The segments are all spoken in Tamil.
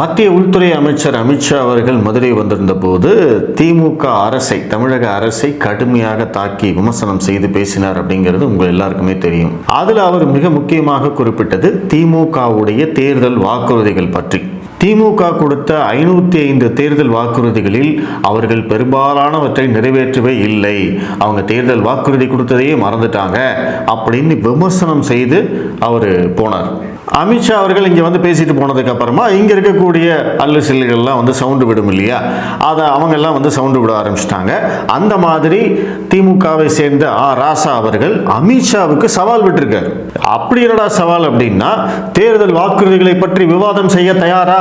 மத்திய உள்துறை அமைச்சர் அமித்ஷா அவர்கள் மதுரை வந்திருந்த போது திமுக அரசை தமிழக அரசை கடுமையாக தாக்கி விமர்சனம் செய்து பேசினார் அப்படிங்கிறது உங்கள் எல்லாருக்குமே தெரியும். அதில் அவர் மிக முக்கியமாக குறிப்பிட்டது திமுகவுடைய தேர்தல் வாக்குறுதிகள் பற்றி. திமுக கொடுத்த ஐநூற்றி ஐந்து தேர்தல் வாக்குறுதிகளில் அவர்கள் பெரும்பாலானவற்றை நிறைவேற்றவே இல்லை. அவங்க தேர்தல் வாக்குறுதி கொடுத்ததையே மறந்துட்டாங்க அப்படின்னு விமர்சனம் செய்து அவர் போனார். அமித்ஷா அவர்கள் இங்கே வந்து பேசிட்டு போனதுக்கு அப்புறமா இங்கே இருக்கக்கூடிய அல்லு சில்லுகள்லாம் வந்து சவுண்டு விடும் இல்லையா? அதை அவங்கெல்லாம் வந்து சவுண்டு விட ஆரம்பிச்சிட்டாங்க. அந்த மாதிரி திமுகவை சேர்ந்த ஆ ராசா அவர்கள் அமித்ஷாவுக்கு சவால் விட்டிருக்காரு. அப்படி என்னடா சவால் அப்படின்னா தேர்தல் வாக்குறுதிகளை பற்றி விவாதம் செய்ய தயாரா?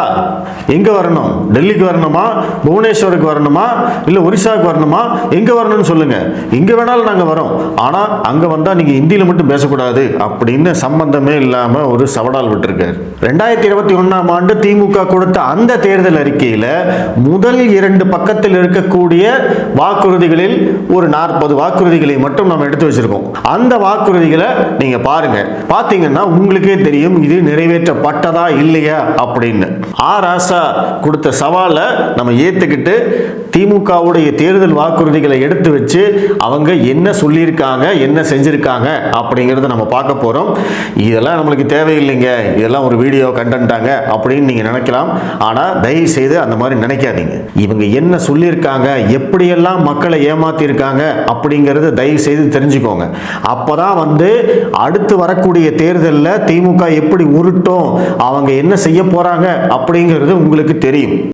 எங்க வரணும்? டெல்லிக்கு வரணுமா? புவனேஸ்வருக்கு வரணுமா? இல்லை ஒரிசாவுக்கு வரணுமா? எங்க வரணும்னு சொல்லுங்க. எங்க வேணாலும் நாங்கள் வரோம். ஆனால் அங்கே வந்தால் நீங்கள் ஹிந்தியில் மட்டும் பேசக்கூடாது அப்படின்னு சம்பந்தமே இல்லாமல் ஒரு சவடால் விட்டுருக்காரு. ரெண்டாயிரத்தி இருபத்தி ஒன்றாம் ஆண்டு திமுக கொடுத்த அந்த தேர்தல் அறிக்கையில் முதல் இரண்டு பக்கத்தில் இருக்கக்கூடிய வாக்குறுதிகளில் ஒரு நாற்பது வாக்குறுதிகளை மட்டும் நம்ம எடுத்து வச்சிருக்கோம். அந்த வாக்குறுதிகளை நீங்க பாருங்க. பார்த்தீங்கன்னா உங்களுக்கே தெரியும் இது நிறைவேற்றப்பட்டதா இல்லையா அப்படின்னு. ஆ ராசா கொடுத்த சவாலை நம்ம ஏற்றுக்கிட்டு திமுகவுடைய தேர்தல் வாக்குறுதிகளை எடுத்து வச்சு அவங்க என்ன சொல்லியிருக்காங்க என்ன செஞ்சுருக்காங்க அப்படிங்கிறத நம்ம பார்க்க போகிறோம் இதெல்லாம் நம்மளுக்கு தேவையில்லைங்க. இதெல்லாம் ஒரு வீடியோ கண்டென்ட்டாங்க அப்படின்னு நீங்கள் நினைக்கலாம். ஆனால் தயவு செய்து அந்த மாதிரி நினைக்காதீங்க. இவங்க என்ன சொல்லியிருக்காங்க எப்படியெல்லாம் மக்களை ஏமாத்திருக்காங்க அப்படிங்கிறத தயவு செய்து தெரிஞ்சுக்கோங்க. அப்போ தான் வந்து அடுத்து வரக்கூடிய தேர்தலில் திமுக எப்படி உருட்டும் அவங்க என்ன செய்ய போகிறாங்க அப்படிங்கிறது உங்களுக்கு தெரியும்.